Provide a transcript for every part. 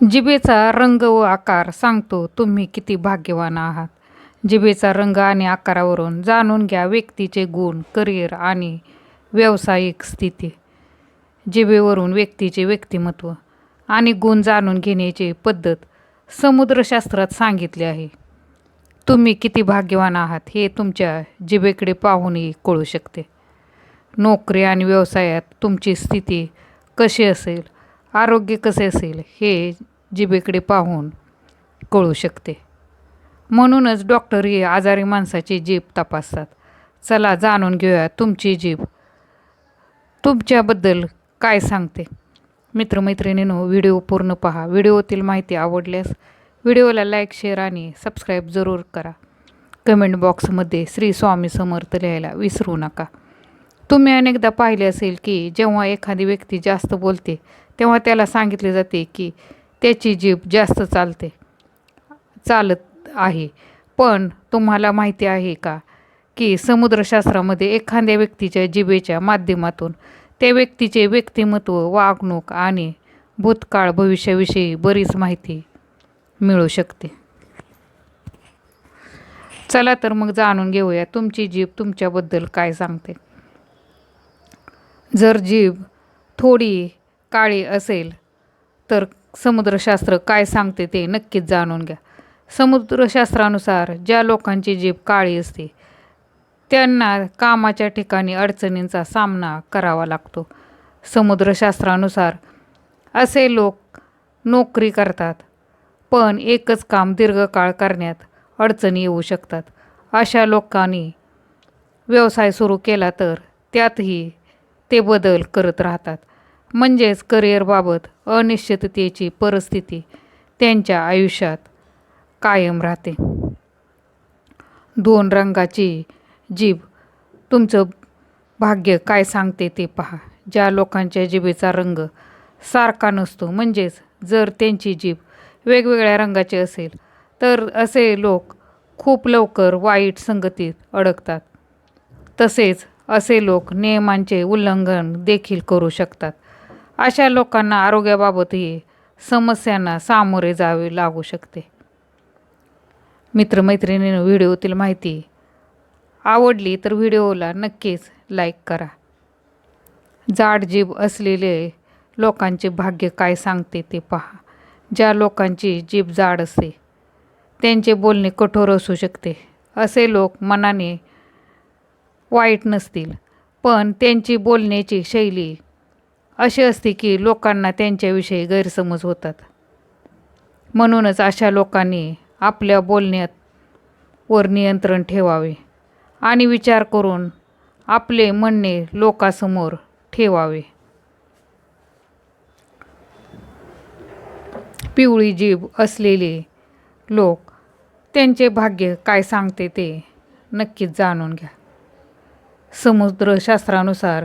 जिभेचा रंग व आकार सांगतो तुम्ही किती भाग्यवान आहात. जिभेचा रंग आणि आकारावरून जाणून घ्या व्यक्तीचे गुण करिअर आणि व्यावसायिक स्थिती. जिभेवरून व्यक्तीचे व्यक्तिमत्व आणि गुण जाणून घेण्याची पद्धत समुद्रशास्त्रात सांगितले आहे. तुम्ही किती भाग्यवान आहात हे तुमच्या जिभेकडे पाहूनही कळू शकते. नोकरी आणि व्यवसायात तुमची स्थिती कशी असेल? आरोग्य कसे असेल हे जिभेकडे पाहून कळू शकते. म्हणूनच डॉक्टर ही आजारी माणसाची जीभ तपासतात. चला जाणून घेऊया तुमची जीभ. तुमच्याबद्दल काय सांगते? मित्रमैत्रिणींनो व्हिडिओ पूर्ण पहा. व्हिडिओतील माहिती आवडल्यास व्हिडिओला लाईक शेअर आणि सबस्क्राईब जरूर करा. कमेंट बॉक्समध्ये श्री स्वामी समर्थ लिहायला विसरू नका. तुम्ही अनेकदा पाहिले असेल की जेव्हा एखादी व्यक्ती जास्त बोलते तेव्हा त्याला सांगितले जाते की त्याची जीभ जास्त चालते चालत आहे. पण तुम्हाला माहिती आहे का की समुद्रशास्त्रामध्ये एखाद्या व्यक्तीच्या जिभेच्या माध्यमातून त्या व्यक्तीचे व्यक्तिमत्व वागणूक आणि भूतकाळ भविष्याविषयी बरीच माहिती मिळू शकते. चला तर मग जाणून घेऊया तुमची जीभ तुमच्याबद्दल काय सांगते. जर जीभ थोडी काळी असेल तर समुद्रशास्त्र काय सांगते ते नक्कीच जाणून घ्या. समुद्रशास्त्रानुसार ज्या लोकांची जीभ काळी असते त्यांना कामाच्या ठिकाणी अडचणींचा सामना करावा लागतो. समुद्रशास्त्रानुसार असे लोक नोकरी करतात पण एकच काम दीर्घकाळ करण्यात अडचणी येऊ शकतात. अशा लोकांनी व्यवसाय सुरू केला तर त्यातही ते बदल करत राहतात. म्हणजेच करिअरबाबत अनिश्चिततेची परिस्थिती त्यांच्या आयुष्यात कायम राहते. दोन रंगाची जीभ तुमचं भाग्य काय सांगते ते पहा. ज्या लोकांच्या जिभेचा रंग सारखा नसतो म्हणजेच जर त्यांची जीभ वेगवेगळ्या रंगाची असेल तर असे लोक खूप लवकर वाईट संगतीत अडकतात. तसेच असे लोक नियमांचे उल्लंघन देखील करू शकतात. अशा लोकांना आरोग्याबाबतही समस्यांना सामोरे जावे लागू शकते. मित्रमैत्रिणीनं व्हिडिओतील माहिती आवडली तर व्हिडिओला नक्कीच लाईक करा. जाड जीभ असलेले लोकांचे भाग्य काय सांगते ते पहा. ज्या लोकांची जीभ जाड असते त्यांचे बोलणे कठोर असू शकते. असे लोक मनाने वाईट नसतील पण त्यांची बोलण्याची शैली अशी असते की लोकांना त्यांच्याविषयी गैरसमज होतात. म्हणूनच अशा लोकांनी आपल्या बोलण्यात वर नियंत्रण ठेवावे आणि विचार करून आपले म्हणणे लोकासमोर ठेवावे. पिवळी जीभ असलेले लोक त्यांचे भाग्य काय सांगते ते नक्कीच जाणून घ्या. समुद्रशास्त्रानुसार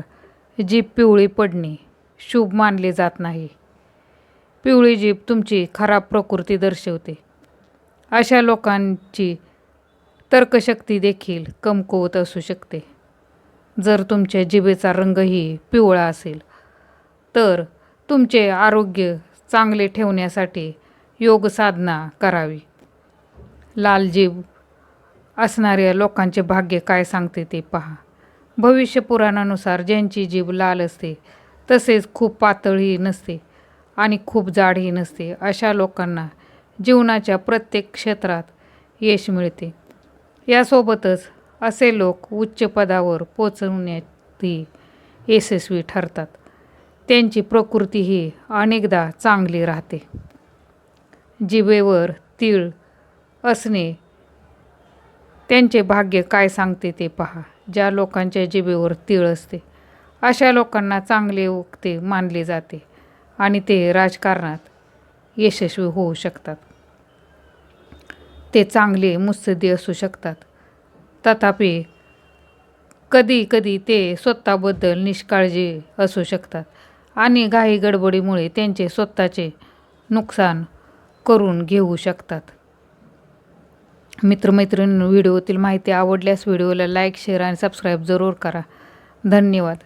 जीभ पिवळी पडणे शुभ मानले जात नाही. पिवळी जीभ तुमची खराब प्रकृती दर्शवते. अशा लोकांची तर्कशक्ती देखील कमकुवत असू शकते. जर तुमच्या जिभेचा रंगही पिवळा असेल तर तुमचे आरोग्य चांगले ठेवण्यासाठी योग साधना करावी. लाल जीभ असणाऱ्या लोकांचे भाग्य काय सांगते ते पहा. भविष्य पुराणानुसार ज्यांची जीभ लाल असते तसेच खूप पातळही नसते आणि खूप जाडही नसते अशा लोकांना जीवनाच्या प्रत्येक क्षेत्रात यश मिळते. यासोबतच असे लोक उच्च पदावर पोचवण्यातही यशस्वी ठरतात. त्यांची प्रकृतीही अनेकदा चांगली राहते. जिभेवर तीळ असणे त्यांचे भाग्य काय सांगते ते पहा. ज्या लोकांच्या जिभेवर तीळ असते अशा लोकांना चांगले वक्ते मानले जाते आणि ते राजकारणात यशस्वी होऊ शकतात. ते चांगले मुत्सदी असू शकतात. तथापि कधी कधी ते स्वतःबद्दल निष्काळजी असू शकतात आणि घाई गडबडीमुळे त्यांचे स्वतःचे नुकसान करून घेऊ शकतात. मित्रमैत्रिणी व्हिडिओतील माहिती आवडल्यास व्हिडिओला लाईक शेअर आणि सबस्क्राईब जरूर करा. धन्यवाद.